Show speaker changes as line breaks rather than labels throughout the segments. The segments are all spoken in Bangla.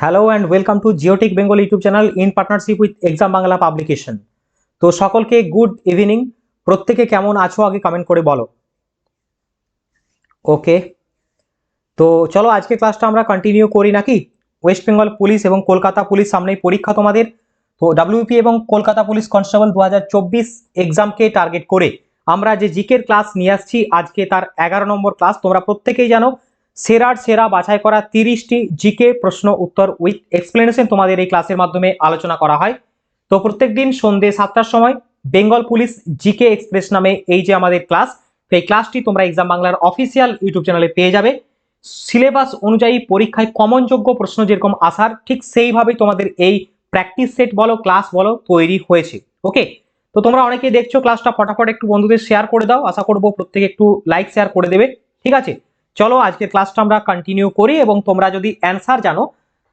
Hello and welcome to Geotech Bengal YouTube channel in partnership with exam Bangla publication তো সকলকে গুড ইভিনিং প্রত্যেকে কেমন আছো আগে কমেন্ট করে বলো। ওকে তো চলো আজকে ক্লাসটা আমরা কন্টিনিউ করি নাকি? ওয়েস্ট বেঙ্গল পুলিশ এবং কলকাতা পুলিশ সামনেই পরীক্ষা তোমাদের। তো ডাব্লিউপি এবং কলকাতা পুলিশ কনস্টেবল দু হাজার চব্বিশ এক্সামকে টার্গেট করে। আমরা যে জিকের ক্লাস নিয়ে আসছি, আজকে তার এগারো নম্বর ক্লাস তোমরা প্রত্যেকেই জানো সেরার সেরা বাছাই করা তিরিশটি জিকে প্রশ্ন উত্তর উইথ এক্সপ্লেনেশন তোমাদের এই ক্লাসের মাধ্যমে আলোচনা করা হয়। তো প্রত্যেক দিন সন্ধ্যে সাতটার সময় বেঙ্গল পুলিশ জিকে এক্সপ্রেস নামে এই যে আমাদের ক্লাস এই ক্লাসটি তোমরা এক্সাম বাংলার অফিসিয়াল ইউটিউব চ্যানেলে পেয়ে যাবে। সিলেবাস অনুযায়ী পরীক্ষায় কমনযোগ্য প্রশ্ন যেরকম আসার, ঠিক সেইভাবেই তোমাদের এই প্র্যাকটিস সেট বলো ক্লাস বলো তৈরি হয়েছে। ওকে তো তোমরা অনেকেই দেখছ ক্লাসটা ফটাফট একটু বন্ধুদের শেয়ার করে দাও। আশা করব প্রত্যেকে একটু লাইক শেয়ার করে দেবে। ঠিক আছে? চলো আজকের ক্লাসটা আমরা কন্টিনিউ করি এবং তোমরা যদি অ্যান্সার জানো,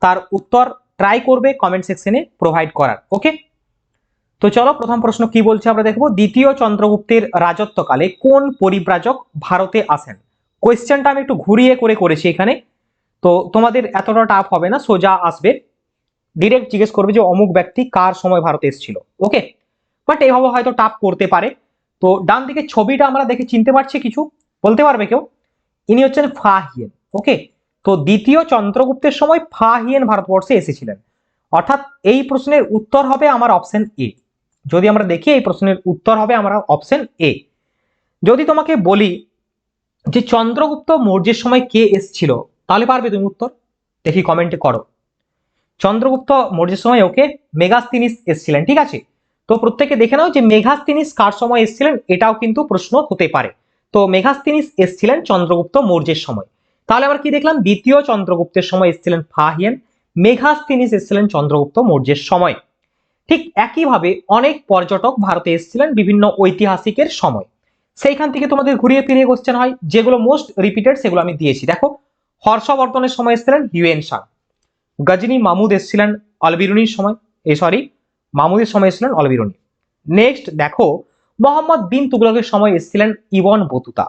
তার উত্তর ট্রাই করবে কমেন্ট সেকশনে প্রোভাইড করার ওকে তো চলো প্রথম প্রশ্ন কি বলছে আমরা দেখব, দ্বিতীয় চন্দ্রগুপ্তের রাজত্বকালে কোন পরিব্রাজক ভারতে আসেন? কোয়েশ্চেনটা আমি একটু ঘুরিয়ে করে করেছি এখানে, তো তোমাদের এতটা টাফ হবে না, সোজা আসবে। ডিরেক্ট জিজ্ঞেস করবে যে অমুক ব্যক্তি কার সময় ভারতে এসেছিল ওকে বাট এইভাবে হয়তো টাফ করতে পারে। তো ডান দিকে ছবিটা আমরা দেখে চিনতে পারছি কিছু, বলতে পারবে কেউ? ইনি হচ্ছেন ফাহিয়েন ওকে তো দ্বিতীয় চন্দ্রগুপ্তের সময় ফাহিয়েন ভারতবর্ষে এসেছিলেন। অর্থাৎ এই প্রশ্নের উত্তর হবে আমার অপশন এ যদি আমরা দেখি, এই প্রশ্নের উত্তর হবে আমার অপশন এ যদি তোমাকে বলি যে চন্দ্রগুপ্ত মৌর্যের সময় কে এসছিল, তাহলে পারবে তুমি উত্তর? দেখি কমেন্টে করো। চন্দ্রগুপ্ত মৌর্যের সময় ওকে মেগাস্তিনিস এসছিলেন, ঠিক আছে? তো প্রত্যেকে দেখে নাও যে মেঘাস্তিনিস কার সময় এসছিলেন, এটাও কিন্তু প্রশ্ন হতে পারে। তো মেঘাস্তিনিস এসছিলেন চন্দ্রগুপ্ত মৌর্যের সময়। তাহলে আমরা কি দেখলাম? দ্বিতীয় চন্দ্রগুপ্তের সময় এসছিলেন ফাহিয়েন, মেঘাস্তিনিস এসছিলেন চন্দ্রগুপ্ত মৌর্যের সময়। ঠিক একইভাবে অনেক পর্যটক ভারতে এসেছিলেন বিভিন্ন ঐতিহাসিকের সময়। সেইখান থেকে তোমাদের ঘুরিয়ে ফিরিয়ে কোশ্চেন হয়, যেগুলো মোস্ট রিপিটেড সেগুলো আমি দিয়েছি। দেখো, হর্ষবর্ধনের সময় এসেছিলেন হিউয়েন শাহ। গজনী মামুদ এসেছিলেন অলবিরুনির সময় এই সরি মামুদের সময় এসেছিলেন অলবিরুনি। নেক্সট দেখো মোহাম্মদ বিন তুগলকের সময় এসেছিলেন ইবন বতুতা।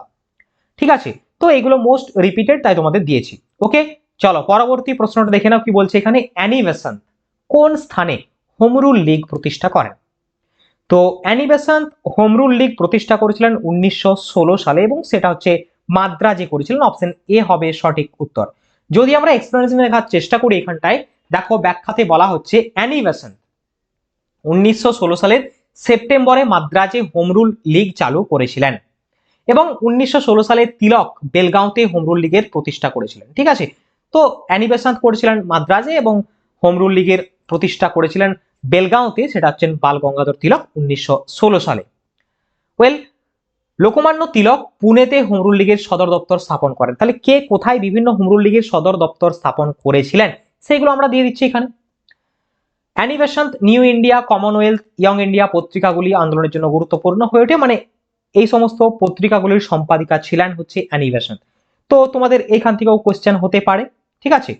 ঠিক আছে? তো এগুলো মোস্ট রিপিটেড তাই তোমাদের দিয়েছি। ওকে চলো, পরবর্তী প্রশ্নটা দেখে নাও কি বলছে এখানে। অ্যানিভেশন কোন স্থানে হোমরুল লীগ প্রতিষ্ঠা করেন? তো অ্যানিবেশন হোমরুল লীগ প্রতিষ্ঠা করেছিলেন উনিশশো ষোলো সালে এবং সেটা হচ্ছে মাদ্রাজে করেছিলেন। অপশন এ হবে সঠিক উত্তর। যদি আমরা এক্সপ্লেনেশন দেখার চেষ্টা করি এখানটায়, দেখো ব্যাখ্যাতে বলা হচ্ছে অ্যানিবেশন উনিশশো সালের সেপ্টেম্বরে মাদ্রাজে হোমরুল লীগ চালু করেছিলেন এবং উনিশশো ষোলো সালে তিলক বেলগাঁওতে হোমরুল লীগের প্রতিষ্ঠা করেছিলেন, ঠিক আছে? তো অ্যানিবেশন করেছিলেন মাদ্রাজে এবং হোমরুল লীগের প্রতিষ্ঠা করেছিলেন বেলগাঁওতে, সেটা হচ্ছেন বাল গঙ্গাধর তিলক উনিশশো ষোলো সালে। ওয়েল লোকমান্য তিলক পুনেতে হোমরুল লীগের সদর দপ্তর স্থাপন করেন। তাহলে কে কোথায় বিভিন্ন হোমরুল লীগের সদর দপ্তর স্থাপন করেছিলেন? সেগুলো আমরা দিয়ে দিচ্ছি এখানে। অ্যানিভেশন New India, Commonwealth, Young India পত্রিকাগুলি আন্দোলনের জন্য গুরুত্বপূর্ণ হয়ে ওঠে। মানে এই সমস্ত পত্রিকাগুলির সম্পাদিকা ছিলেন হচ্ছে অ্যানিভেশন তো তোমাদের এইখান থেকেও কোশ্চেন হতে পারে, ঠিক আছে?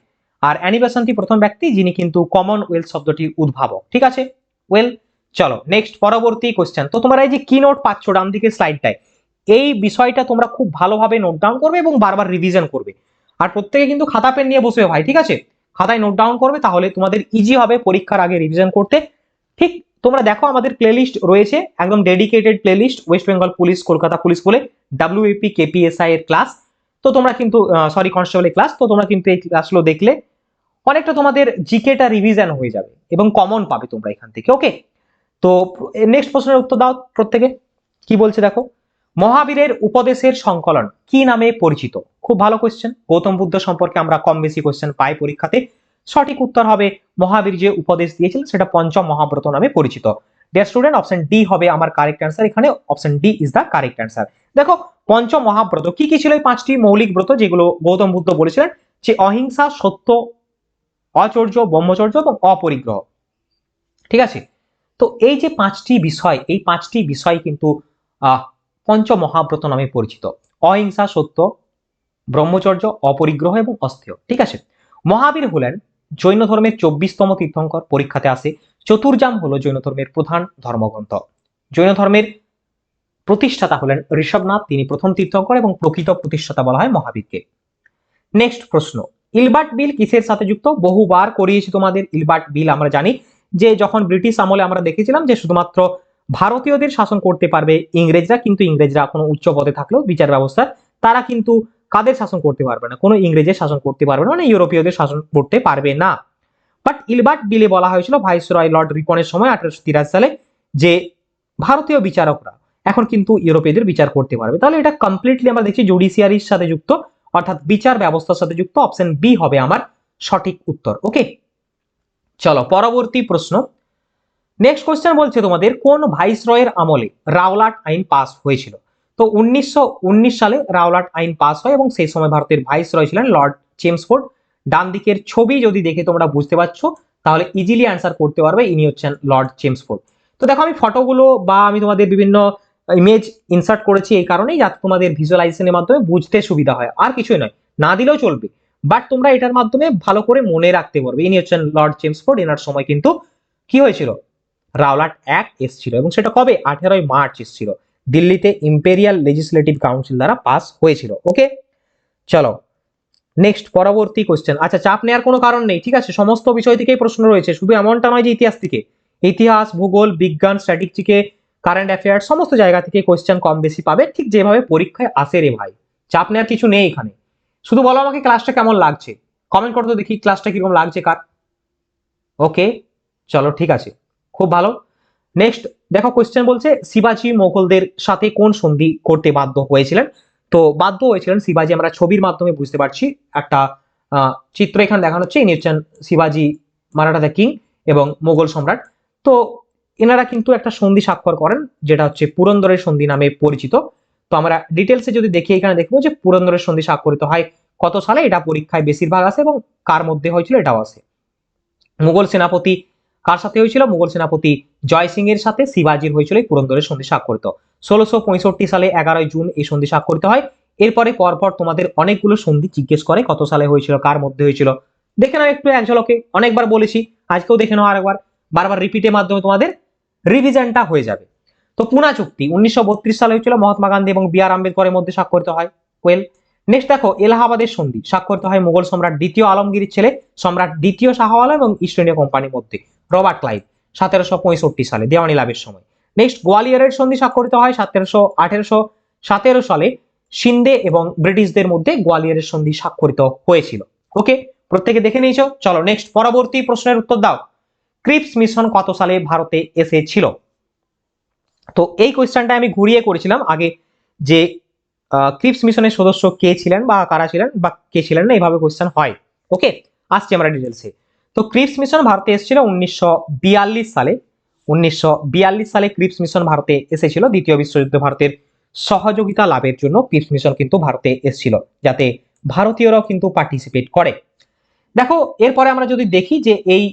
আর অ্যানিভেশনটি প্রথম ব্যক্তি যিনি কিন্তু কমনওয়েলথ শব্দটির উদ্ভাবক, ঠিক আছে? ওয়েল চলো নেক্সট পরবর্তী কোশ্চেন তো তোমরা এই যে কি নোট পাচ্ছ ডান দিকে স্লাইডটায় এই বিষয়টা তোমরা খুব ভালোভাবে নোট ডাউন করবে এবং বারবার রিভিশন করবে। আর প্রত্যেকে কিন্তু খাতা পেন নিয়ে বসবে ভাই, ঠিক আছে? খাতায় নোট ডাউন করবে, তাহলে তোমাদের ইজি হবে পরীক্ষার আগে রিভিশন করতে। ঠিক তোমরা দেখো আমাদের প্লেলিস্ট রয়েছে, একদম dedicated playlist West Bengal police Kolkata police বলে ডাব্লিউএপি কেপিএসআই এর ক্লাস তো তোমরা কিন্তু সরি কনস্টেবলের ক্লাস তো তোমরা কিন্তু এই ক্লাসগুলো দেখলে অনেকটা তোমাদের জিকেটা রিভিশন হয়ে যাবে এবং কমন পাবে তোমরা এখান থেকে ওকে তো নেক্সট প্রশ্নের উত্তর দাও প্রত্যেকে। কি বলছে দেখো? মহাবীরের উপদেশের সংকলন কি নামে পরিচিত? খুব ভালো কোয়েশ্চেন গৌতম বুদ্ধ সম্পর্কে আমরা কম বেশি কোয়েশ্চেন পাই পরীক্ষাতে। সঠিক উত্তর হবে মহাবীর যে উপদেশ দিয়েছিলেন, সেটা পঞ্চম মহাব্রত নামে পরিচিত। ডিয়ার স্টুডেন্ট অপশন ডি হবে আমার কারেক্ট অ্যান্সার এখানে option D is the correct answer দেখো, পঞ্চম মহাব্রত, কি কি ছিল এই পাঁচটি মৌলিক ব্রত যেগুলো গৌতম বুদ্ধ বলেছিলেন? যে অহিংসা, সত্য, অচর্য, ব্রহ্মচর্য এবং অপরিগ্রহ। ঠিক আছে? তো এই যে পাঁচটি বিষয়, এই পাঁচটি বিষয় কিন্তু, আহ পঞ্চমহাব্রত নামে পরিচিত। অহিংসা সত্য, ব্রহ্মচর্য, অপরিগ্রহ এবং অস্থেয় ঠিক আছে? মহাবীর হলেন জৈন ধর্মের চব্বিশতম তীর্থঙ্কর। পরীক্ষাতে আসে চতুর্জাম হলো জৈন ধর্মের প্রধান ধর্মগ্রন্থ। জৈন ধর্মের প্রতিষ্ঠাতা হলেন ঋষভনাথ। তিনি প্রথম তীর্থঙ্কর এবং প্রকৃত প্রতিষ্ঠাতা বলা হয় মহাবীরকে। নেক্সট প্রশ্ন, ইলবার্ট বিল কিসের সাথে যুক্ত? বহুবার করিয়েছি তোমাদের ইলবার্ট বিল। আমরা জানি যে যখন ব্রিটিশ আমলে আমরা দেখেছিলাম যে শুধুমাত্র ভারতীয়দের শাসন করতে পারবে ইংরেজরা, কিন্তু ইংরেজরা কোনো উচ্চ পদে থাকলেও বিচার ব্যবস্থার, তারা কিন্তু কাদের শাসন করতে পারবে না? কোনো ইংরেজের শাসন করতে পারবে না মানে ইউরোপীয়দের শাসন করতে পারবে না। বাট ইলবার্ট বিলে বলা হয়েছিল ভাইসরয় লর্ড রিপনের সময় আঠারোশো তিরাশি সালে যে ভারতীয় বিচারকরা এখন কিন্তু ইউরোপীয়দের বিচার করতে পারবে। তাহলে এটা কমপ্লিটলি আমরা দেখছি জুডিশিয়ারির সাথে যুক্ত, অর্থাৎ বিচার ব্যবস্থার সাথে যুক্ত অপশন বি হবে আমার সঠিক উত্তর। ওকে চলো, পরবর্তী প্রশ্ন। নেক্সট কোয়েশ্চেন বলছে তোমাদের, কোন ভাইসরয়ের আমলে রাওলাট আইন পাস হয়েছিল? তো উনিশশো উনিশ সালে রাওলাট আইন পাস হয় এবং সেই সময় ভারতের ভাইসরয় ছিলেন লর্ড চেমসফোর্ড ডান দিকের ছবি যদি দেখে তোমরা বুঝতে পারছ, তাহলে ইজিলি অ্যান্সার করতে পারবে, ইনি হচ্ছেন লর্ড চেমসফোর্ড তো দেখো, আমি ফটোগুলো বা আমি তোমাদের বিভিন্ন ইমেজ ইনসার্ট করেছি এই কারণেই, যাতে তোমাদের ভিজুয়ালাইজেশনের মাধ্যমে বুঝতে সুবিধা হয়। আর কিছুই নয়, না দিলেও চলবে। বাট তোমরা এটার মাধ্যমে ভালো করে মনে রাখতে পারবে, ইনি হচ্ছেন লর্ড চেমসফোর্ড এনার সময় কিন্তু কি হয়েছিল? রাওলাট অ্যাক্ট এসছিল এবং সেটা কবে? আঠেরোই মার্চ এসছিল। দিল্লিতে ইম্পেরিয়াল লেজিসলেটিভ কাউন্সিল দ্বারা পাস হয়েছিল। ওকে চলো নেক্সট পরবর্তী কোশ্চেন আচ্ছা চাপ নেওয়ার কোনো কারণ নেই, ঠিক আছে? সমস্ত বিষয় থেকেই প্রশ্ন রয়েছে, শুধু এমনটা নয় যে ইতিহাস থেকে। ইতিহাস, ভূগোল, বিজ্ঞান স্ট্র্যাটেজিকে কারেন্ট অ্যাফেয়ার্স সমস্ত জায়গা থেকে কোয়েশ্চেন কম বেশি পাবে, ঠিক যেভাবে পরীক্ষায় আসে রে ভাই। চাপ নেওয়ার কিছু নেই এখানে। শুধু বলো আমাকে ক্লাসটা কেমন লাগছে? কমেন্ট করতে দেখি ক্লাসটা কীরকম লাগছে কার? ওকে চলো, ঠিক আছে। খুব ভালো। নেক্সট দেখো কোয়েশ্চেন বলছে, শিবাজি মোগলদের সাথে কোন সন্ধি করতে বাধ্য হয়েছিলেন? তো বাধ্য হয়েছিলেন শিবাজি, আমরা ছবির মাধ্যমে বুঝতে পারছি। একটা চিত্র এখানে দেখানো হচ্ছে, ইনি হচ্ছেন শিবাজি মারাঠা দ্য কিং এবং মোগল সম্রাট। তো এনারা কিন্তু একটা সন্ধি স্বাক্ষর করেন, যেটা হচ্ছে পুরন্দরের সন্ধি নামে পরিচিত। তো আমরা ডিটেলসে যদি দেখি, এখানে দেখব যে পুরন্দরের সন্ধি স্বাক্ষরিত হয় কত সালে? এটা পরীক্ষায় বেশিরভাগ আসে এবং কার মধ্যে হয়েছিল? এটাও আসে। মুঘল সেনাপতি কার সাথে হয়েছিল? মুঘল সেনাপতি জয় সিং এর সাথে শিবাজির হয়েছিল এই পুরন্দরের সন্ধি স্বাক্ষরিত। ষোলোশো পঁয়ষট্টি সালে এগারোই জুন এই সন্ধি স্বাক্ষরিত হয়। এরপরে পরপর তোমাদের অনেকগুলো সন্ধি জিজ্ঞেস করে কত সালে হয়েছিল, কার মধ্যে হয়েছিল। দেখে নাও একটু এক ঝলকে অনেকবার বলেছি, আজকেও দেখে নাও আরেকবার। বারবার রিপিটের মাধ্যমে তোমাদের রিভিশনটা হয়ে যাবে। তো পুনা চুক্তি, উনিশশো বত্রিশ সালে হয়েছিল মহাত্মা গান্ধী এবং বি আর আম্বেদকরের মধ্যে স্বাক্ষরিত হয়। ওয়েল নেক্সট দেখো, এলাহাবাদের সন্ধি, স্বাক্ষরিত হয় মুঘল সম্রাট দ্বিতীয় আলমগীরের ছেলে, সম্রাট দ্বিতীয় শাহ আলম এবং ইস্ট ইন্ডিয়া কোম্পানির মধ্যে। রবার্ট ক্লাইভ, সতেরোশো পঁয়ষট্টি সালে, দেওয়ানি লাভের সময়। নেক্সট গোয়ালিয়রের সন্ধি স্বাক্ষরিত হয় সতেরোশো আঠেরোশো সতেরো সালে। সিন্ধে এবং ব্রিটিশদের মধ্যে গোয়ালিয়রের সন্ধি স্বাক্ষরিত হয়েছিল। ওকে প্রত্যেকে দেখে নিয়েছ? চলো নেক্সট পরবর্তী প্রশ্নের উত্তর দাও। ক্রিপস মিশন কত সালে ভারতে এসেছিল? তো এই কোয়েশ্চেনটা আমি ঘুরিয়ে করেছিলাম আগে যে ক্রিপস মিশনের সদস্য কে ছিলেন বা কারা ছিলেন বা কে ছিলেন না, এইভাবে কোয়েশ্চেন হয়। ওকে আসছি আমরা ডিটেলসে তো ক্রিপস মিশন ভারতে এসেছিল উনিশশো বিয়াল্লিশ সালে। উনিশশো বিয়াল্লিশ সালে ক্রিপস মিশন ভারতে এসেছিল, দ্বিতীয় বিশ্বযুদ্ধে ভারতের সহযোগিতা লাভের জন্য ক্রিপস মিশন কিন্তু ভারতে এসেছিল, যাতে ভারতীয়রাও কিন্তু পার্টিসিপেট করে। দেখো, এরপরে আমরা যদি দেখি যে এই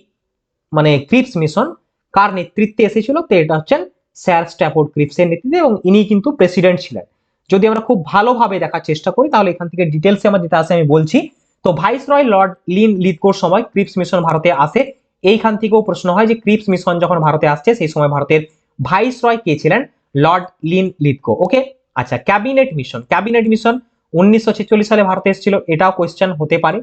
মানে ক্রিপস মিশন কার নেতৃত্বে এসেছিল, তো এটা হচ্ছেন স্যার স্ট্যাফোর্ড ক্রিপসের নেতৃত্বে এবং ইনি কিন্তু প্রেসিডেন্ট ছিলেন। যদি আমরা খুব ভালোভাবে দেখার চেষ্টা করি, তাহলে এখান থেকে ডিটেলসে আমার যেটা আছে আমি বলছি। তো ভাইস রয় লর্ড লিন লিদকোর সময় ক্রিপস মিশন ভারতে আসে। এইখান থেকেও প্রশ্ন হয় যে ক্রিপস মিশন যখন ভারতে আসছে, সেই সময় ভারতের ভাইস রয় কে ছিলেন? Lord Linlithgow? Okay cabinet mission. Cabinet mission উনিশশো ছেচল্লিশ সালে ভারতে এসেছিল, এটাও কোয়েশ্চেন হতে পারে।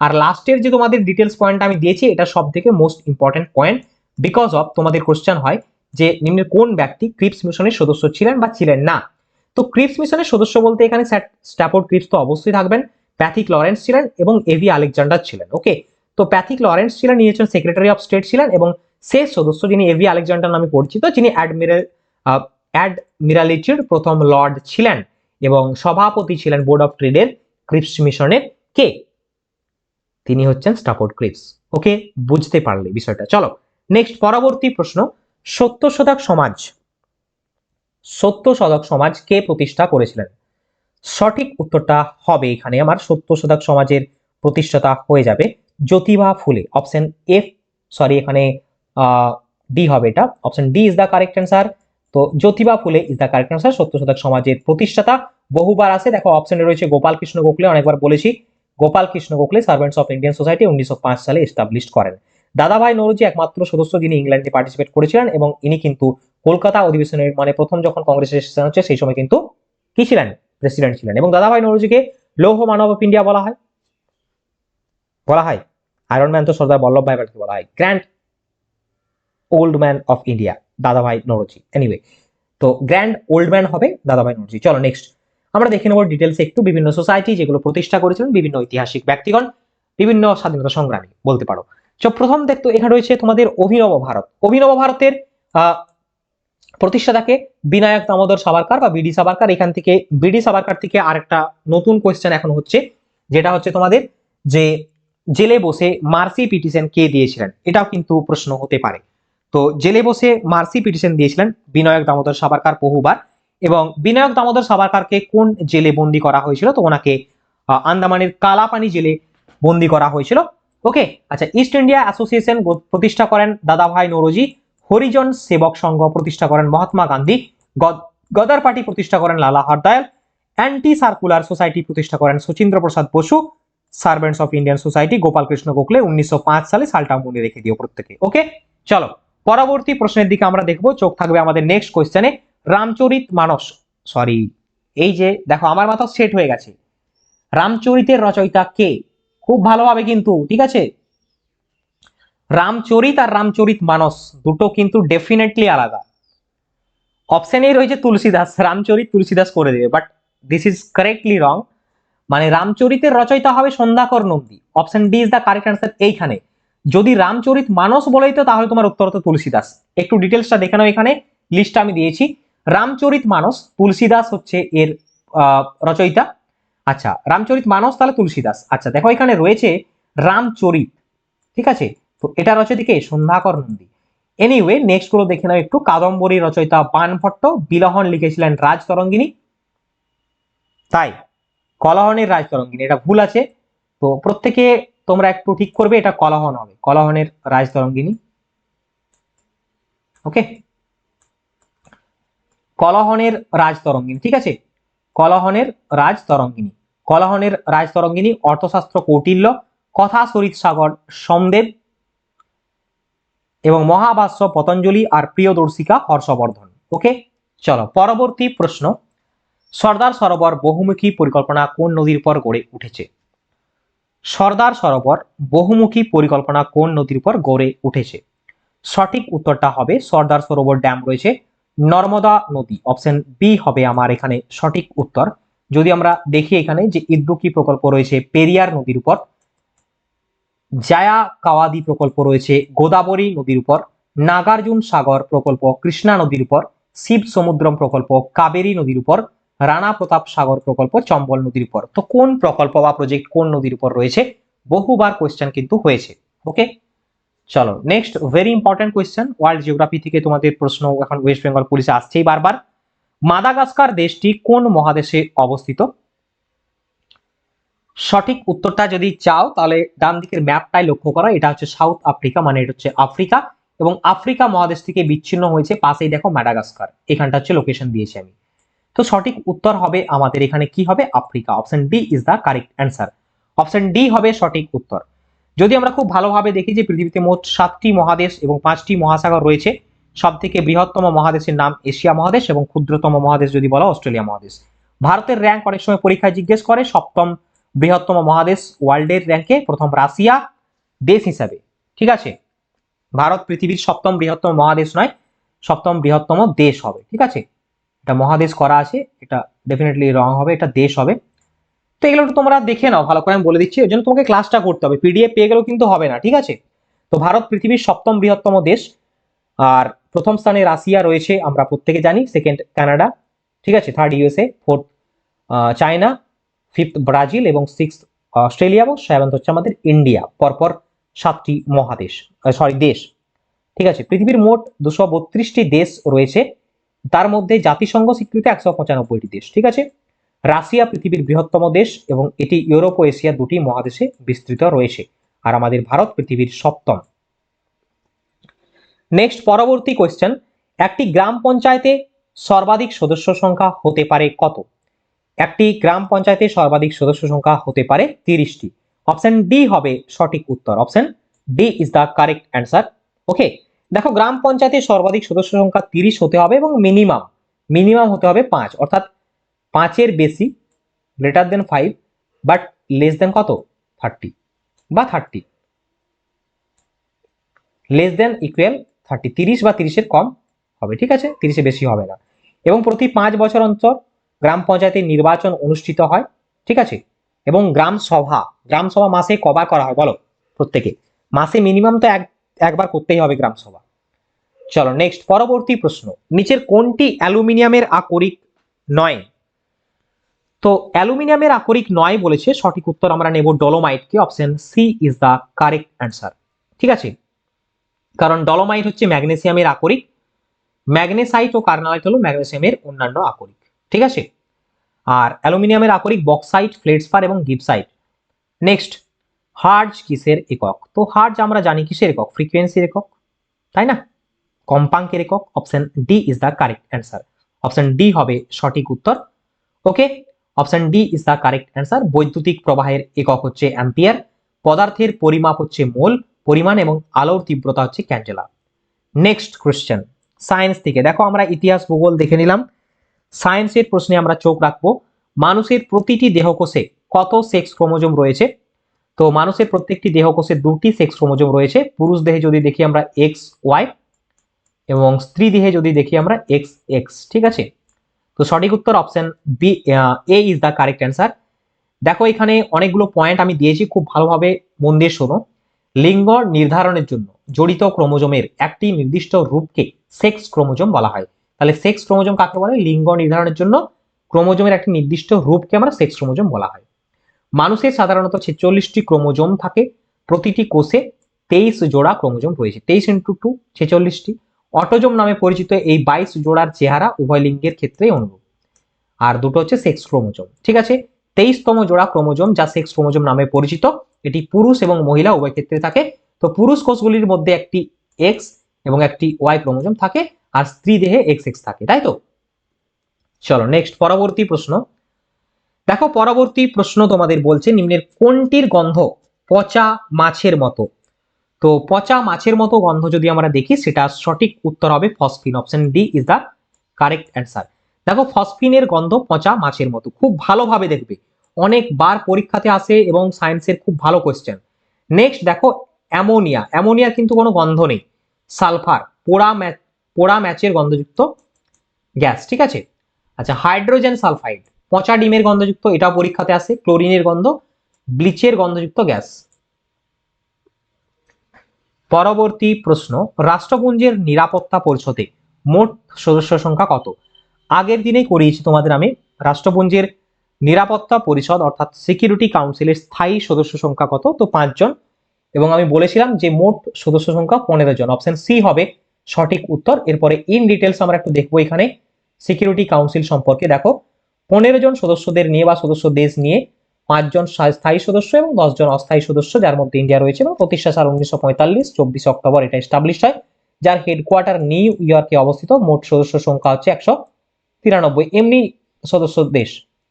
আর লাস্টের যে তোমাদের ডিটেলস পয়েন্ট আমি দিয়েছি, এটা সব থেকে most important point because of তোমাদের কোয়েশ্চেন হয় যে নিম্নের কোন ব্যক্তি ক্রিপস মিশনের সদস্য ছিলেন বা ছিলেন না। তো ক্রিপস মিশনের সদস্য বলতে এখানে স্ট্যাফোর্ড ক্রিপস তো অবশ্যই থাকবেন। প্যাথিক লরেন্স ছিলেন এবং এভি আলেকজান্ডার ছিলেন ওকে তো প্যাথিক লরেন্স ছিলেন ইনি হচ্ছেন সেক্রেটারি অফ স্টেট ছিলেন এবং শেষ সদস্য যিনি এভি আলেকজান্ডার নামে পরিচিত, যিনি অ্যাডমিরাল অ্যাডমিরালিটির প্রথম লর্ড ছিলেন এবং সভাপতি ছিলেন বোর্ড অফ ট্রেডের ক্রিপস মিশনের কে? তিনি হচ্ছেন স্টাফোর্ড ক্রিপস ওকে বুঝতে পারলে বিষয়টা। চলো নেক্সট পরবর্তী প্রশ্ন সত্য শতক সমাজ সত্য শতক সমাজ কে প্রতিষ্ঠা করেছিলেন? সঠিক উত্তরটা হবে এখানে। আমার সত্য শতক সমাজের প্রতিষ্ঠাতা হয়ে যাবে Jyotiba Phule. Option F sorry এখানে ডি হবে এটা। Option D is the correct answer তো জ্যোতিবা ফুলে ইজ দ্য কারেক্ট অ্যান্সার সত্য শতক সমাজের প্রতিষ্ঠাতা। বহুবার আছে, দেখো অপশনে রয়েছে গোপাল কৃষ্ণ গোখলে, অনেকবার বলেছি। Gopal Krishna Gokhale Servants of Indian Society উনিশশো পাঁচ সালে এস্টাবলিশ করেন। দাদাভাই নরজি একমাত্র সদস্য যিনি ইংল্যান্ডে পার্টিসিপেট করেছিলেন এবং ইনি কিন্তু কলকাতা অধিবেশনের মানে প্রথম যখন কংগ্রেসের হচ্ছে, সেই সময় কিন্তু কি ছিলেন? প্রেসিডেন্ট ছিলেন। এবং দাদাভাই নরজিকে লৌহ মানব অফ ইন্ডিয়া বলা হয়। বলা হয়। আয়রন ম্যান তো সর্দার বল্লভভাই প্যাটেলকে বলা হয়। Grand old man of India Dadabhai Naoroji. Anyway তো গ্র্যান্ড ওল্ড ম্যান হবে দাদাভাই নরজি। চলো নেক্সট আমরা দেখে নেব ডিটেলসে একটু বিভিন্ন সোসাইটি যেগুলো প্রতিষ্ঠা করেছিলেন, বিভিন্ন ঐতিহাসিক ব্যক্তিগণ, বিভিন্ন স্বাধীনতা সংগ্রামী, বলতে পারো। তো প্রথম দেখতো এখানে রয়েছে তোমাদের অভিনব ভারত। অভিনব ভারতের প্রতিষ্ঠাতাকে বিনায়ক দামোদর সাবারকার বা বিডি সাবারকার, এখান থেকে বিডি সাভারকার থেকে আরেকটা নতুন কোয়েশ্চেন এখন হচ্ছে, যেটা হচ্ছে তোমাদের যে জেলে বসে মার্সি পিটিশন কে দিয়েছিলেন? এটাও কিন্তু প্রশ্ন হতে পারে। তো জেলে বসে মার্সি পিটিশন দিয়েছিলেন বিনায়ক দামোদর সাবারকার বহুবার এবং বিনায়ক দামোদর সাবারকারকে কোন জেলে বন্দি করা হয়েছিল? তো ওনাকে আন্দামানের কালাপানি জেলে বন্দি করা হয়েছিল। ওকে আচ্ছা ইস্ট ইন্ডিয়া অ্যাসোসিয়েশন প্রতিষ্ঠা করেন দাদাভাই নরোজি। হরিজন সেবক সংঘ প্রতিষ্ঠা করেন মহাত্মা গান্ধী, গদ- গদার পার্টি প্রতিষ্ঠা করেন লালা হরদয়াল অ্যান্টি সার্কুলার সোসাইটি প্রতিষ্ঠা করেন Sachindra Prasad Basu, Servants of Indian Society Gopal Krishna Gokhale উনিশশো সালে সালটা মনে রেখে দিও প্রত্যেকে। ওকে? চলো, পরবর্তী প্রশ্নের দিকে আমরা দেখব, চোখ থাকবে আমাদের নেক্সট কোয়েশ্চেনে রামচরিত মানস সরি এই যে দেখো আমার মাথা সেট হয়ে গেছে। রামচরিতের রচয়িতা কে? খুব ভালোভাবে কিন্তু, ঠিক আছে? রামচরিত আর রামচরিত মানস, দুটো কিন্তু ডেফিনেটলি আলাদা। অপশনেই রয়েছে তুলসীদাস, রামচরিত তুলসীদাস করে দেবে but this is correctly wrong মানে রামচরিতের রচয়িতা হবে Sandhyakar Nandi. Option D is the correct answer এইখানে। যদি রামচরিত মানস বলেই তো তাহলে তোমার উত্তর হতো তুলসীদাস। একটু ডিটেলসটা দেখে নাও এখানে লিস্টটা আমি দিয়েছি। রামচরিত মানস, তুলসীদাস হচ্ছে এর রচয়িতা। আচ্ছা রামচরিত মানস, তাহলে তুলসীদাস। আচ্ছা দেখো এখানে রয়েছে রামচরিত। ঠিক আছে? তো এটা রচয়িতা কে সন্ধ্যাকর নন্দী। এনিওয়ে নেক্সটগুলো দেখে নাও একটু। কাদম্বরী রচয়িতা বানভট্ট বিলহন লিখেছিলেন রাজতরঙ্গিনী তাই, কলহনের রাজতরঙ্গিনী এটা ভুল আছে। তো প্রত্যেকে তোমরা একটু ঠিক করবে, এটা কলহন হবে। কলহনের রাজতরঙ্গিনী ওকে কলহনের রাজতরঙ্গিনী ঠিক আছে? কলহনের রাজতরঙ্গিনী কলহনের রাজতরঙ্গিনী অর্থশাস্ত্র কৌটিল্য, কথা সরিত সাগর সোমদেব এবং মহাভাষ্য, পতঞ্জলি আর প্রিয়দর্শিকা হর্ষবর্ধন। ওকে চলো, পরবর্তী প্রশ্ন। সর্দার সরোবর বহুমুখী পরিকল্পনা কোন নদীর উপর গড়ে উঠেছে? সর্দার সরোবর বহুমুখী পরিকল্পনা কোন নদীর উপর গড়ে উঠেছে? সঠিক উত্তরটা হবে সর্দার সরোবর ড্যাম রয়েছে, নর্মদা নদী। অপশন বি হবে আমার এখানে সঠিক উত্তর। যদি আমরা দেখি এখানে যে ইদ্দুকি প্রকল্প রয়েছে, পেরিয়ার নদীর উপর জায়া কাওয়াদি প্রকল্প রয়েছে গোদাবরী নদীর উপর, নাগার্জুন সাগর প্রকল্প কৃষ্ণা নদীর উপর, শিব সমুদ্রম প্রকল্প কাবেরী নদীর উপর, রানা প্রতাপ সাগর প্রকল্প চম্বল নদীর উপর। তো কোন প্রকল্প বা প্রজেক্ট কোন নদীর উপর রয়েছে? বহুবার কোয়েশ্চেন কিন্তু হয়েছে। ওকে চলো next very important question world geography থেকে তোমাদের প্রশ্ন এখন ওয়েস্ট বেঙ্গল পুলিশে আসছেই বারবার। মাদাগাস্কার দেশটি কোন মহাদেশে অবস্থিত? সঠিক উত্তরটা যদি চাও, তাহলে ডান দিকের ম্যাপটাই লক্ষ্য করো। এটা হচ্ছে সাউথ আফ্রিকা মানে এটা হচ্ছে আফ্রিকা। এবং আফ্রিকা মহাদেশ থেকে বিচ্ছিন্ন হয়েছে পাশেই দেখো ম্যাডাগাস্কার। এখানটা হচ্ছে লোকেশন দিয়েছি আমি। তো সঠিক উত্তর হবে আমাদের এখানে কি হবে? Africa. Option D is the correct answer option D হবে সঠিক উত্তর। যদি আমরা খুব ভালোভাবে দেখি যে পৃথিবীতে মোট সাতটি মহাদেশ এবং পাঁচটি মহাসাগর রয়েছে সব থেকে বৃহত্তম মহাদেশের নাম এশিয়া মহাদেশ এবং ক্ষুদ্রতম মহাদেশ যদি বলো, অস্ট্রেলিয়া মহাদেশ। ভারতের র্যাঙ্ক অনেক সময় পরীক্ষায় জিজ্ঞেস করে, সপ্তম বৃহত্তম মহাদেশ ওয়ার্ল্ডের র্যাঙ্কে প্রথম রাশিয়া দেশ হিসাবে, ঠিক আছে? ভারত পৃথিবীর সপ্তম বৃহত্তম মহাদেশ নয়, সপ্তম বৃহত্তম দেশ হবে, ঠিক আছে? এটা মহাদেশ করা আছে, এটা ডেফিনেটলি রং হবে, এটা দেশ হবে। তো এগুলো তোমরা দেখে নাও, ভালো করে আমি বলে দিচ্ছি ওই জন্য তোমাকে ক্লাসটা করতে হবে। পিডিএফ পেয়ে গেলেও কিন্তু হবে না, ঠিক আছে? তো ভারত পৃথিবীর সপ্তম বৃহত্তম দেশ, আর প্রথম স্থানে রাশিয়া রয়েছে, আমরা প্রত্যেকে জানি সেকেন্ড কানাডা ঠিক আছে? Third USA fourth China fifth Brazil এবং সিক্স অস্ট্রেলিয়া এবং সেভেন্থ হচ্ছে আমাদের ইন্ডিয়া, পরপর সাতটি মহাদেশ সরি দেশ। ঠিক আছে, পৃথিবীর মোট দুশো বত্রিশটি দেশ রয়েছে। তার মধ্যে জাতিসংঘ স্বীকৃত একশো পঁচানব্বইটি দেশ, ঠিক আছে? রাশিয়া পৃথিবীর বৃহত্তম দেশ এবং এটি ইউরোপ ও এশিয়া দুটি মহাদেশে বিস্তৃত রয়েছে। আর আমাদের ভারত পৃথিবীর সপ্তম। নেক্সট পরবর্তী কোয়েশ্চেন একটি গ্রাম পঞ্চায়েতে সর্বাধিক সদস্য সংখ্যা হতে পারে কত? একটি গ্রাম পঞ্চায়েতে সর্বাধিক সদস্য সংখ্যা হতে পারে তিরিশটি। অপশন ডি হবে সঠিক উত্তর। Option D is the correct answer okay দেখো গ্রাম পঞ্চায়েতে সর্বাধিক সদস্য সংখ্যা তিরিশ হতে হবে এবং মিনিমাম মিনিমাম হতে হবে পাঁচ। অর্থাৎ পাঁচের বেশি greater than five but less than কত? থার্টি বা thirty less than equal thirty তিরিশ বা তিরিশের কম হবে, ঠিক আছে? তিরিশে বেশি হবে না। এবং প্রতি পাঁচ বছর অন্তর গ্রাম পঞ্চায়েতের নির্বাচন অনুষ্ঠিত হয়, ঠিক আছে? এবং গ্রাম সভা গ্রাম সভা মাসে কবার করা হয়, বলো? প্রত্যেকে। মাসে মিনিমাম তো এক, একবার করতেই হবে গ্রাম সভা। চলো নেক্সট পরবর্তী প্রশ্ন। নিচের কোনটি অ্যালুমিনিয়ামের আকরিক নয়? তো অ্যালুমিনিয়ামের আকরিক নয় বলেছে, সঠিক উত্তর আমরা নেব ডলোমাইটকে option C is the correct answer ঠিক আছে? কারণ ডলোমাইট হচ্ছে ম্যাগনেসিয়ামের আকরিক, ম্যাগনেসাইট ও কার্নালাইট হলো ম্যাগনেসিয়ামের অন্যান্য আকরিক। ঠিক আছে? আর অ্যালুমিনিয়ামের আকরিক বক্সাইট ফ্লেডস্পার এবং গিপসাইট নেক্সট, হার্জ কিসের একক? তো হার্জ আমরা জানি কিসের একক? ফ্রিকোয়েন্সির একক, তাই না? কম্পাঙ্কের একক, option D is the correct answer option D হবে সঠিক উত্তর। Okay? Option D is the correct answer বৈদ্যুতিক প্রবাহের একক হচ্ছে অ্যাম্পিয়ার। পদার্থের পরিমাপ হচ্ছে মোল। পরিমাণ এবং আলোর তীব্রতা হচ্ছে ক্যান্ডেলা। নেক্সট কোশ্চেন সায়েন্স থেকে। দেখো আমরা ইতিহাস, ভূগোল দেখে নিলাম। সায়েন্সের প্রশ্নে আমরা চোখ রাখব, মানুষের প্রতিটি দেহকোষে কত সেক্স ক্রোমোজোম রয়েছে? তো মানুষের প্রত্যেকটি দেহকোষে দুটি সেক্স ক্রোমোজোম রয়েছে, পুরুষ দেহে যদি দেখি আমরা এক্স ওয়াই এবং স্ত্রী দেহে যদি দেখি আমরা এক্স এক্স, ঠিক আছে? তো সঠিক উত্তর option B A is the correct answer দেখো এখানে অনেকগুলো পয়েন্ট আমি দিয়েছি, খুব ভালোভাবে মন দিয়ে শোনো। লিঙ্গ নির্ধারণের জন্য জড়িত ক্রোমোজোমের একটি নির্দিষ্ট রূপকে সেক্স ক্রোমোজোম বলা হয়। তাহলে সেক্স ক্রোমোজোম কাকে বলে? লিঙ্গ নির্ধারণের জন্য ক্রোমোজোমের একটি নির্দিষ্ট রূপকে আমরা সেক্স ক্রোমোজোম বলা হয়। মানুষের সাধারণত ছেচল্লিশটি ক্রোমোজোম থাকে, প্রতিটি কোষে তেইশ জোড়া ক্রোমোজোম রয়েছে। তেইশ ইন্টু টু ছেচল্লিশটি। অটোজোম নামে পরিচিত এই বাইশ জোড়ার চেহারা উভয় লিঙ্গের ক্ষেত্রেই অনুরূপ। আর দুটো হচ্ছে সেক্স ক্রোমোজোম ঠিক আছে? তেইশতম জোড়া ক্রোমোজোম যা সেক্স ক্রোমোজোম নামে পরিচিত, এটি পুরুষ এবং মহিলা উভয় ক্ষেত্রে থাকে। তো পুরুষ কোষগুলির মধ্যে একটি এক্স এবং একটি ওয়াই ক্রোমোজোম থাকে। আর স্ত্রী দেহে এক্স এক্স থাকে, তাই তো? চলো নেক্সট পরবর্তী প্রশ্ন। দেখো, পরবর্তী প্রশ্ন তোমাদের বলছে নিম্নের কোনটির গন্ধ পচা মাছের মতো? তো পচা মাছের মতো গন্ধ যদি আমরা দেখি, সেটা সঠিক উত্তর হবে phosphine option D is the correct answer দেখো ফসফিনের গন্ধ পচা মাছের মতো। খুব ভালোভাবে দেখবে। অনেকবার পরীক্ষাতে আসে এবং সায়েন্সের খুব ভালো কোয়েশ্চেন নেক্সট দেখো, অ্যামোনিয়া। অ্যামোনিয়ার কিন্তু কোনো গন্ধ নেই। সালফার, পোড়া পোড়া ম্যাচের গন্ধযুক্ত গ্যাস, ঠিক আছে? আচ্ছা হাইড্রোজেন সালফাইড, পচা ডিমের গন্ধযুক্ত, এটাও পরীক্ষাতে আসে, ক্লোরিনের গন্ধ, ব্লিচের গন্ধযুক্ত গ্যাস। পরবর্তী প্রশ্ন, রাষ্ট্রপুঞ্জের নিরাপত্তা পরিষদে মোট সদস্য সংখ্যা কত? আগের দিনে করিয়েছি তোমাদের আমি, রাষ্ট্রপুঞ্জের নিরাপত্তা পরিষদ, অর্থাৎ সিকিউরিটি কাউন্সিলের স্থায়ী সদস্য সংখ্যা কত? তো পাঁচজন। এবং আমি বলেছিলাম যে মোট সদস্য সংখ্যা পনেরো জন, অপশন সি হবে সঠিক উত্তর। এরপরে ইন ডিটেলস আমরা একটু দেখব এখানে। সিকিউরিটি কাউন্সিল সম্পর্কে। দেখো, পনেরো জন সদস্যদের নিয়ে বা সদস্য দেশ নিয়ে পাঁচজন স্থায়ী সদস্য এবং দশজন অস্থায়ী সদস্য, যার মধ্যে ইন্ডিয়া রয়েছে এবং প্রতিষ্ঠা সাল উনিশশো পঁয়তাল্লিশ, চব্বিশে অক্টোবর এটা এস্টাবলিশ হয়। যার হেডকোয়ার্টার নিউ ইয়র্কে অবস্থিত, মোট সদস্য সংখ্যা হচ্ছে একশো তিরানব্বই। এমনি সদস্য দেশ,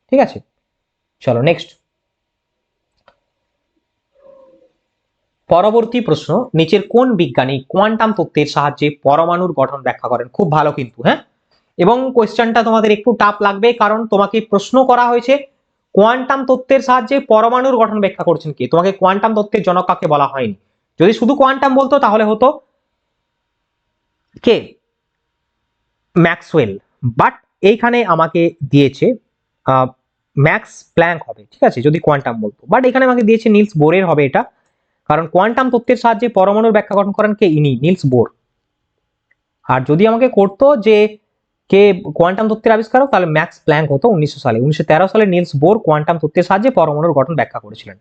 ঠিক আছে? চলো নেক্সট পরবর্তী প্রশ্ন, নিচের কোন বিজ্ঞানী কোয়ান্টাম তত্ত্বের সাহায্যে পরমাণুর গঠন ব্যাখ্যা করেন? খুব ভালো কিন্তু হ্যাঁ? এবং কোয়েশ্চেনটা তোমাদের একটু টাফ লাগবে, কারণ তোমাকে প্রশ্ন করা হয়েছে, কোয়ান্টাম তত্ত্বের সাহায্যে পরমাণুর গঠন ব্যাখ্যা করছেন কে? তোমাকে কোয়ান্টাম তত্ত্বের জনক কাকে বলা হয়নি? যদি শুধু কোয়ান্টাম বলতো, তাহলে হতো কে? ম্যাক্সওয়েল। বাট এইখানে আমাকে দিয়েছে ম্যাক্স প্ল্যাঙ্ক হবে, ঠিক আছে? যদি কোয়ান্টাম বলতো। বাট এখানে আমাকে দিয়েছে নিলস বোরের হবে এটা। কারণ কোয়ান্টাম তত্ত্বের সাহায্যে পরমাণুর ব্যাখ্যা গঠন করেন কে? ইনি, নিলস বোর। আর যদি আমাকে করতো যে কে কোয়ান্টাম তত্ত্বের আবিষ্কারক, তাহলে ম্যাক্স প্ল্যাঙ্ক হতো উনিশশো সালে। উনিশশো তেরো সালে নিলস বোর কোয়ান্টাম তত্ত্বের সাহায্যে পরমাণুর গঠন ব্যাখ্যা করেছিলেন।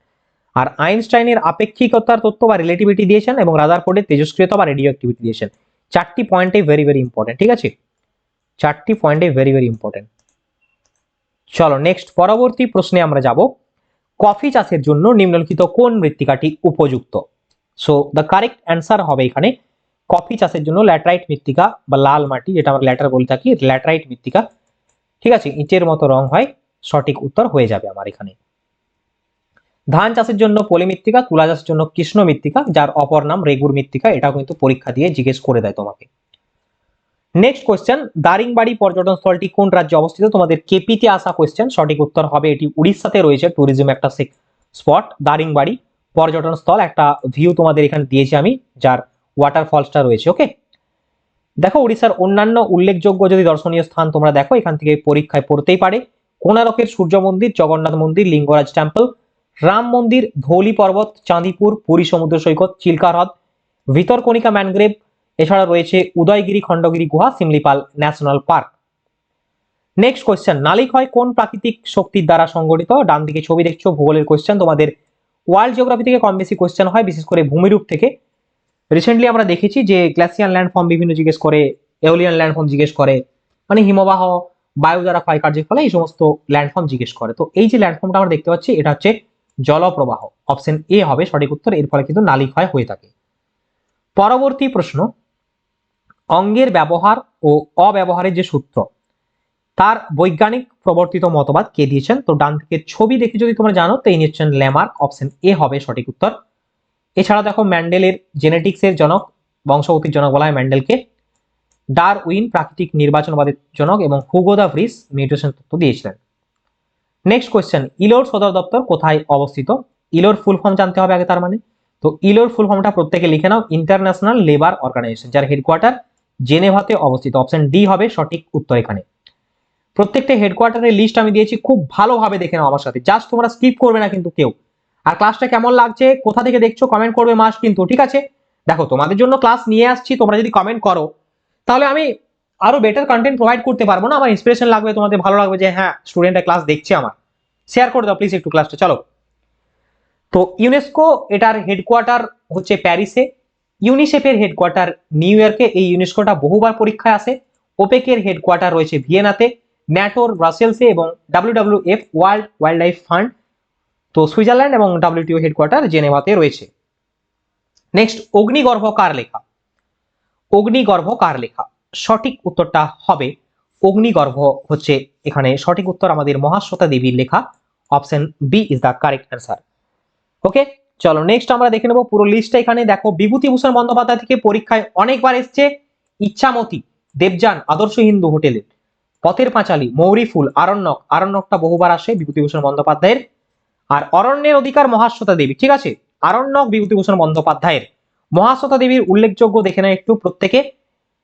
আর আইনস্টাইনের আপেক্ষিকতার তত্ত্ব বা রিলেটিভিটি দিয়েছেন এবং রাদারফোর্ডের তেজস্ক্রিয়তা বা রেডিও অ্যাক্টিভিটি দিয়েছেন। চারটি পয়েন্টে ভেরি ভেরি ইম্পর্টেন্ট ঠিক আছে? চারটি পয়েন্টে ভেরি ভেরি ইম্পর্টেন্ট চলো, নেক্সট পরবর্তী প্রশ্নে আমরা যাব। কফি চাষের জন্য নিম্নলিখিত কোন মৃত্তিকাটি উপযুক্ত? সো দ্য কারেক্ট অ্যান্সার হবে এখানে কফি চাষের জন্য ল্যাটারাইট মৃত্তিকা বা লাল মাটি, যেটা আমরা ল্যাটার বলে থাকি ল্যাটারাইট মৃত্তিকা। ঠিক আছে ইঁচের মতো রং হয়, সঠিক উত্তর হয়ে যাবে আমার এখানে। ধান চাষের জন্য পলি মৃত্তিকা তুলা চাষের জন্য কৃষ্ণ মৃত্তিকা, যার অপর নাম রেগুর মৃত্তিকা, এটাও কিন্তু পরীক্ষা দিয়ে জিজ্ঞেস করে দেয় তোমাকে। নেক্সট কোয়েশ্চেন দারিংবাড়ি পর্যটন স্থলটি কোন রাজ্যে অবস্থিত? তোমাদের কেপিতে আসা কোয়েশ্চেন সঠিক উত্তর হবে এটি উড়িষ্যাতে রয়েছে ট্যুরিজম একটা স্পট দারিংবাড়ি পর্যটন স্থল, একটা ভিউ তোমাদের এখানে দিয়েছি আমি, যার ওয়াটারফলসটা রয়েছে ওকে দেখো, উড়িষ্যার অন্যান্য উল্লেখযোগ্য যদি দর্শনীয় স্থান তোমরা দেখো, এখান থেকে পরীক্ষায় পড়তেই পারে। কোনারকের সূর্য মন্দির জগন্নাথ মন্দির, লিঙ্গরাজ টেম্পল রাম মন্দির, ধৌলি পর্বত, চাঁদিপুর পুরী সমুদ্র সৈকত চিল্কা হ্রদ ভিতরকণিকা ম্যানগ্রেভ এছাড়া রয়েছে উদয়গিরি, খণ্ডগিরি, গুহা, Simlipal national park. Next question নালিক হয় কোন প্রাকৃতিক শক্তির দ্বারা সংগঠিত? ডান দিকে ছবি দেখছ, ভূগোলের কোয়েশ্চেন তোমাদের ওয়ার্ল্ড জিওগ্রাফি থেকে কম বেশি কোয়েশ্চেন হয়, বিশেষ করে ভূমিরূপ থেকে। রিসেন্টলি আমরা দেখেছি যে গ্লাসিয়ান ল্যান্ডফর্ম বিভিন্ন জিজ্ঞেস করে এওলিয়ান ল্যান্ডফর্ম জিজ্ঞেস করে মানে হিমবাহ, বায়ু দ্বারা ক্ষয়কার্যের ফলে এই সমস্ত ল্যান্ডফর্ম জিজ্ঞেস করে। তো এই যে ল্যান্ডফর্মটা আমরা দেখতে পাচ্ছি, এটা হচ্ছে জলপ্রবাহ। অপশন এ হবে সঠিক উত্তর, এর ফলে কিন্তু নালী ক্ষয় হয়ে থাকে। পরবর্তী প্রশ্ন অঙ্গের ব্যবহার ও অব্যবহারের যে সূত্র, তার বৈজ্ঞানিক প্রবর্তিত মতবাদ কে দিয়েছেন? তো ডান দিকের ছবি দেখে যদি তোমরা জানো, তো ইনি হচ্ছেন ল্যামার্ক অপশন এ হবে সঠিক উত্তর। এছাড়া দেখো ম্যান্ডেলের জেনেটিক্সের জনক, বংশগতির জনক বলা হয় ম্যান্ডেলকে। ডার উইন প্রাকৃতিক নির্বাচনবাদের জনক এবং হুগো দা ভ্রিস মিউটেশন তত্ত্ব দিয়েছিলেন। নেক্সট কোয়েশ্চেন, ইলোর সদর দপ্তর কোথায় অবস্থিত? ইলোর ফুল ফর্ম জানতে হবে আগে তার মানে। তো ইলোর ফুল ফর্মটা প্রত্যেকে লিখে নাও, ইন্টারন্যাশনাল লেবার অর্গানাইজেশন, যার হেডকোয়ার্টার জেনেভাতে অবস্থিত। অপশন ডি হবে সঠিক উত্তর এখানে। প্রত্যেকটা হেডকোয়ার্টারের লিস্ট আমি দিয়েছি, খুব ভালোভাবে দেখে নাও আমার সাথে। জাস্ট তোমরা স্কিপ করবে না কিন্তু কেউ। আর ক্লাসটা কেমন লাগছে, কোথা থেকে দেখছ কমেন্ট করবে মাস কিন্তু, ঠিক আছে? দেখো, তোমাদের জন্য ক্লাস নিয়ে আসছি, তোমরা যদি কমেন্ট করো, তাহলে আমি আরও বেটার কন্টেন্ট প্রোভাইড করতে পারব না? আমার ইন্সপিরেশন লাগবে, তোমাদের ভালো লাগবে যে হ্যাঁ স্টুডেন্টরা ক্লাস দেখছে আমার। শেয়ার করে দাও প্লিজ একটু ক্লাসটা চলো। তো ইউনেস্কো এটার হেডকোয়ার্টার হচ্ছে প্যারিসে ইউনিসেফের হেডকোয়ার্টার নিউ ইয়র্কে এই ইউনেস্কোটা বহুবার পরীক্ষায় আসে ওপেকের হেডকোয়ার্টার রয়েছে ভিয়েনাতে ন্যাটোর ব্রাসেলসে এবং WW F world wildlife fund তো সুইজারল্যান্ড এবং ডাব্লিউটিও হেডকোয়ার্টার জেনেভাতে রয়েছে। নেক্সট অগ্নিগর্ভ কার লেখা? অগ্নিগর্ভ কার লেখা? সঠিক উত্তরটা হবে অগ্নিগর্ভ হচ্ছে এখানে সঠিক উত্তর আমাদের মহাশ্বেতা দেবীর লেখা। Option B is the correct answer okay চলো নেক্সট আমরা দেখে নেব পুরো লিস্টটা এখানে। দেখো, বিভূতিভূষণ বন্দ্যোপাধ্যায় থেকে পরীক্ষায় অনেকবার এসছে ইচ্ছামতি, দেবযান, আদর্শ হিন্দু হোটেলের পথের পাঁচালী, মৌরি ফুল, আরণ্যক, আরণ্যকটা বহুবার আসে বিভূতিভূষণ বন্দ্যোপাধ্যায়ের। আর অরণ্যের অধিকার মহাশ্বেতা দেবী, ঠিক আছে? আরণ্যক বিভূতিভূষণ বন্দ্যোপাধ্যায়ের। মহাশ্বেতা দেবীর উল্লেখযোগ্য দেখে নেয় একটু প্রত্যেকে।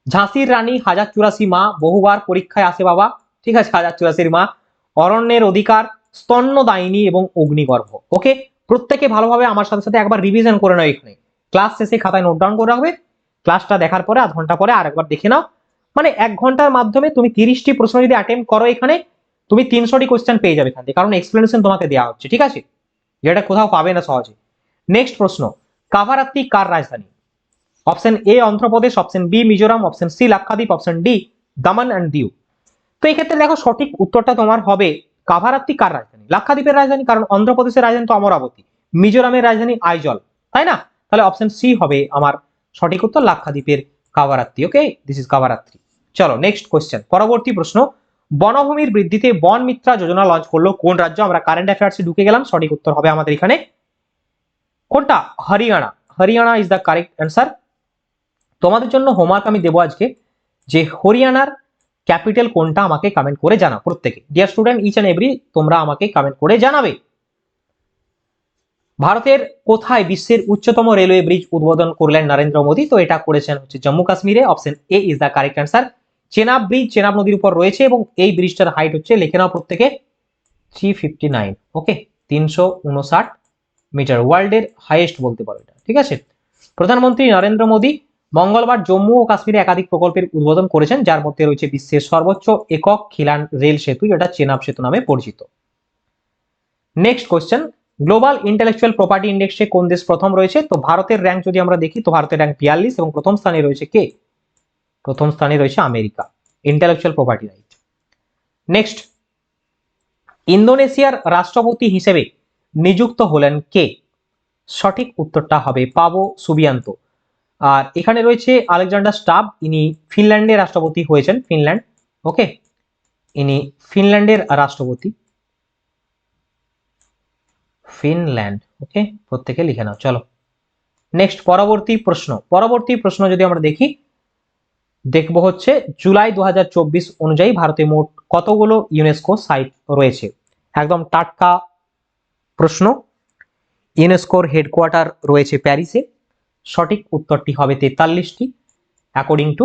ঝাঁসির রানী, হাজার চুরাশি মা, বহুবার পরীক্ষায় আসে বাবা, ঠিক আছে? হাজার চুরাশির মা। অরণ্যের অধিকার স্তন্যদায়িনী এবং অগ্নিগর্ভ ওকে প্রত্যেকে ভালোভাবে আমার সাথে সাথে একবার রিভিশন করে নাও এখানে। ক্লাস শেষে খাতায় নোট ডাউন করে রাখবে। ক্লাসটা দেখার পরে, আধ ঘণ্টা পরে আরেকবার দেখে নাও। মানে এক ঘণ্টার মাধ্যমে তুমি তিরিশটি প্রশ্ন যদি অ্যাটেম্প করো এখানে, তুমি তিনশোটি কোয়েশ্চেন পেয়ে যাবে এখান কারণ এক্সপ্লেনেশন তোমাকে দেওয়া হচ্ছে, ঠিক আছে? যেটা কোথাও পাবে না সহজে। নেক্সট প্রশ্ন কাভারাত্তি কার রাজধানী? Option A Andhra Pradesh option B Mizoram option C Lakshadweep option D Daman and Diu. তো এক্ষেত্রে ক্ষেত্রে দেখো সঠিক উত্তরটা তোমার হবে কাভারাত্তি কার রাজধানী। লাক্ষাদ্বীপের রাজধানী, কারণ অন্ধ্রপ্রদেশের রাজধানী তো অমরাবতী, মিজোরামের রাজধানী আইজল, তাই না? তাহলে অপশন সি হবে আমার সঠিক উত্তর লাক্ষাদ্বীপের কাভারাত্রি ওকে দিস ইজ কাবারাত্রি চলো নেক্সট কোয়েশ্চেন পরবর্তী প্রশ্ন, বনভূমির বৃদ্ধিতে বন মিত্রা যোজনা লঞ্চ করল কোন রাজ্য? আমরা কারেন্ট অ্যাফেয়ার্সে ঢুকে গেলাম, সঠিক উত্তর হবে আমাদের এখানে কোনটা? Haryana. Haryana is the correct answer তোমাদের জন্য হোমওয়ার্ক আমি দেবো আজকে, যে হরিয়ানার ক্যাপিটাল কোনটা আমাকে কমেন্ট করে জানা প্রত্যেকে। Dear student each and every তোমরা আমাকে কমেন্ট করে জানাবে। ভারতের কোথায় বিশ্বের উচ্চতম রেলওয়ে ব্রিজ উদ্বোধন করলেন নরেন্দ্র মোদী? তো এটা করেছেন হচ্ছে জম্মু কাশ্মীরে option A is the correct answer Chenab bridge Chenab নদীর উপর রয়েছে এবং এই ব্রিজটার হাইট হচ্ছে, লিখে নাও প্রত্যেকে থ্রি ফিফটি নাইন ওকে তিনশো উনষাট মিটার ওয়ার্ল্ডের হাইয়েস্ট বলতে পারো এটা, ঠিক আছে? প্রধানমন্ত্রী নরেন্দ্র মোদী মঙ্গলবার জম্মু ও কাশ্মীরে একাধিক প্রকল্পের উদ্বোধন করেছেন, যার মধ্যে রয়েছে বিশ্বের সর্বোচ্চ একক খিলান রেল সেতু, যেটা চেনাব সেতু নামে পরিচিত। Next question global intellectual property ইন্ডেক্সে কোন দেশ প্রথম রয়েছে? তো ভারতের র্যাঙ্ক যদি আমরা দেখি, তো ভারতের র্যাঙ্ক বিয়াল্লিশ এবং প্রথম স্থানে রয়েছে কে? প্রথম স্থানে রয়েছে America. Intellectual property right next ইন্দোনেশিয়ার রাষ্ট্রপতি হিসেবে নিযুক্ত হলেন কে? সঠিক উত্তরটা হবে পাবো সুবিয়ান্ত। আর এখানে রয়েছে আলেকজান্ডার স্টাব, ইনি ফিনল্যান্ডের রাষ্ট্রপতি হয়েছেন, ফিনল্যান্ড, ওকে? ইনি ফিনল্যান্ডের রাষ্ট্রপতি। Finland, okay? প্রত্যেকে লিখে নাও, চলো। নেক্সট, পরবর্তী প্রশ্ন। পরবর্তী প্রশ্ন যদি আমরা দেখি, দেখব হচ্ছে জুলাই দু হাজার চব্বিশ অনুযায়ী ভারতে মোট কতগুলো ইউনেস্কো সাইট রয়েছে? একদম টাটকা প্রশ্ন। ইউনেস্কোর হেডকোয়ার্টার রয়েছে প্যারিসে। সঠিক উত্তরটি হবে তেতাল্লিশটি according to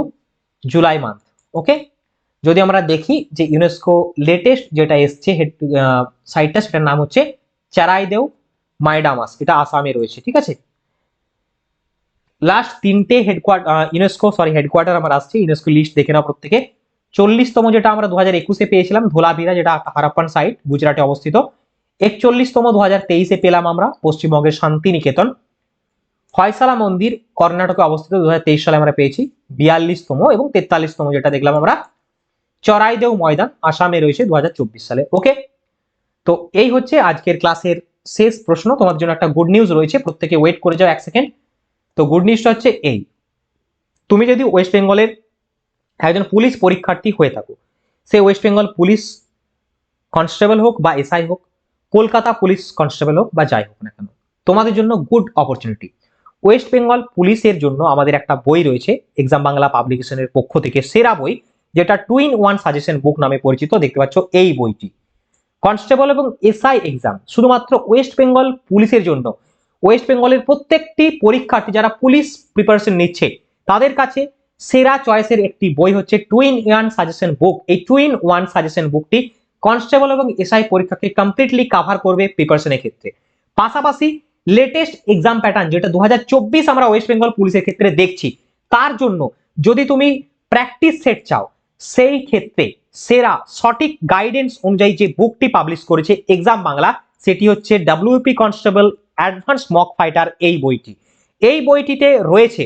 July month okay যদি আমরা দেখি যে ইউনেস্কো লেটেস্ট যেটা এসছে হেড সাইটটা সেটার নাম হচ্ছে চারাইদেও মাইডামাস, এটা আসামে রয়েছে, ঠিক আছে? লাস্ট তিনটে হেডকোয়ার্টার ইউনেস্কো সরি হেডকোয়ার্টার আমার আসছে ইউনেস্কো লিস্ট দেখে নাও প্রত্যেকে। চল্লিশতম যেটা আমরা দু হাজার একুশে পেয়েছিলাম, ধোলাভিরা, যেটা হারাপ্পান সাইট গুজরাটে অবস্থিত। একচল্লিশতম দু হাজার তেইশে পেলাম আমরা, পশ্চিমবঙ্গের শান্তিনিকেতন। ফয়সালা মন্দির কর্ণাটকে অবস্থিত দু হাজার তেইশ সালে আমরা পেয়েছি। বিয়াল্লিশতম এবং তেতাল্লিশতম যেটা দেখলাম আমরা। চরাইদেও ময়দান আসামে রয়েছে দু হাজার চব্বিশ সালে। ওকে তো এই হচ্ছে আজকের ক্লাসের শেষ প্রশ্ন। তোমার জন্য একটা গুড নিউজ রয়েছে। প্রত্যেকে ওয়েট করে যাও এক সেকেন্ড তো গুড নিউজটা হচ্ছে এই। তুমি যদি ওয়েস্ট বেঙ্গলের একজন পুলিশ পরীক্ষার্থী হয়ে থাকো, সে ওয়েস্ট বেঙ্গল পুলিশ কনস্টেবল হোক বা এসআই হোক, কলকাতা পুলিশ কনস্টেবল হোক বা যাই হোক না কেন, তোমাদের জন্য গুড অপরচুনিটি ওয়েস্ট বেঙ্গল পুলিশের জন্য আমাদের একটা বই রয়েছে এক্সাম বাংলা পাবলিকেশনের পক্ষ থেকে সেরা বই, যেটা two in one suggestion book নামে পরিচিত, দেখতে পাচ্ছ এই বইটি। কনস্টেবল এবং এসআই এক্সাম শুধুমাত্র ওয়েস্ট বেঙ্গল পুলিশের জন্য। ওয়েস্ট বেঙ্গলের প্রত্যেকটি পরীক্ষার্থী যারা পুলিশ প্রিপারেশন নিচ্ছে, তাদের কাছে সেরা চয়েসের একটি বই হচ্ছে two in one suggestion book এই টু ইন ওয়ান সাজেশন বুকটি কনস্টেবল এবং এসআই পরীক্ষাকে কমপ্লিটলি কাভার করবে প্রিপারেশনের ক্ষেত্রে। পাশাপাশি লেটেস্ট এক্সাম প্যাটার্ন যেটা দু হাজার চব্বিশ আমরা ওয়েস্ট বেঙ্গল পুলিশের ক্ষেত্রে দেখছি, তার জন্য যদি তুমি প্র্যাকটিস সেট চাও, সেই ক্ষেত্রে সেরা সঠিক গাইডেন্স অনুযায়ী যে বুকটি পাবলিশ করেছে এক্সাম বাংলা সেটি হচ্ছে WP constable advance mock fighter এই বইটি। এই বইটিতে রয়েছে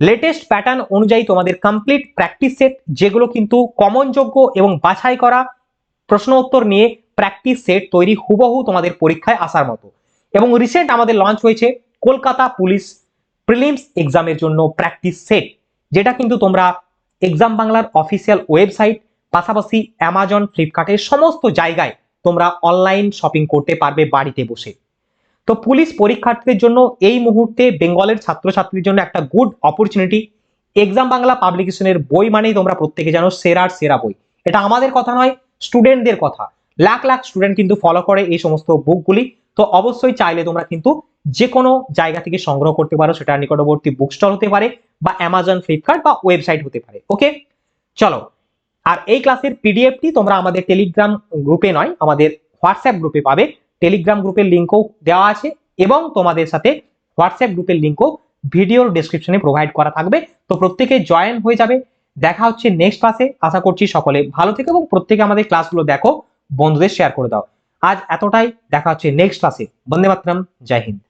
লেটেস্ট প্যাটার্ন অনুযায়ী তোমাদের কমপ্লিট প্র্যাকটিস সেট যেগুলো কিন্তু কমনযোগ্য এবং বাছাই করা প্রশ্ন উত্তর নিয়ে প্র্যাকটিস সেট তৈরি হুবহু তোমাদের পরীক্ষায় আসার মতো। এবং রিসেন্ট আমাদের লঞ্চ হয়েছে কলকাতা পুলিশ প্রিলিমস এক্সামের জন্য প্র্যাকটিস সেট যেটা কিন্তু তোমরা এক্সাম বাংলার অফিসিয়াল ওয়েবসাইট পাশাপাশি অ্যামাজন ফ্লিপকার্টের সমস্ত জায়গায় তোমরা অনলাইন শপিং করতে পারবে বাড়িতে বসে। তো পুলিশ পরীক্ষার্থীদের জন্য এই মুহূর্তে বেঙ্গলের ছাত্রছাত্রীর জন্য একটা গুড অপরচুনিটি এক্সাম বাংলা পাবলিকেশনের বই মানেই তোমরা প্রত্যেকে জানো সেরার সেরা বই। এটা আমাদের কথা নয় স্টুডেন্টদের কথা। লাখ লাখ স্টুডেন্ট কিন্তু ফলো করে এই সমস্ত বুকগুলি তো অবশ্যই চাইলে তোমরা কিন্তু যে কোনো জায়গা থেকে সংগ্রহ করতে পারো। সেটা নিকটবর্তী বুক স্টল হতে পারে বা অ্যামাজন ফ্লিপকার্ট বা ওয়েবসাইট হতে পারে ওকে চলো, আর এই ক্লাসের পিডিএফটি তোমরা আমাদের টেলিগ্রাম গ্রুপে নয়, আমাদের হোয়াটসঅ্যাপ গ্রুপে পাবে। টেলিগ্রাম গ্রুপের লিঙ্কও দেওয়া আছে এবং তোমাদের সাথে হোয়াটসঅ্যাপ গ্রুপের লিঙ্কও ভিডিওর ডেসক্রিপশনে প্রোভাইড করা থাকবে। তো প্রত্যেকে জয়েন হয়ে যাবে। দেখা হচ্ছে নেক্সট ক্লাসে আশা করছি সকলে ভালো থেকে এবং প্রত্যেকে আমাদের ক্লাসগুলো দেখো, বন্ধুদের শেয়ার করে দাও। আজ এতটাই। দেখা হচ্ছে নেক্সট ক্লাসে বন্দে মাতরম। জয় হিন্দ।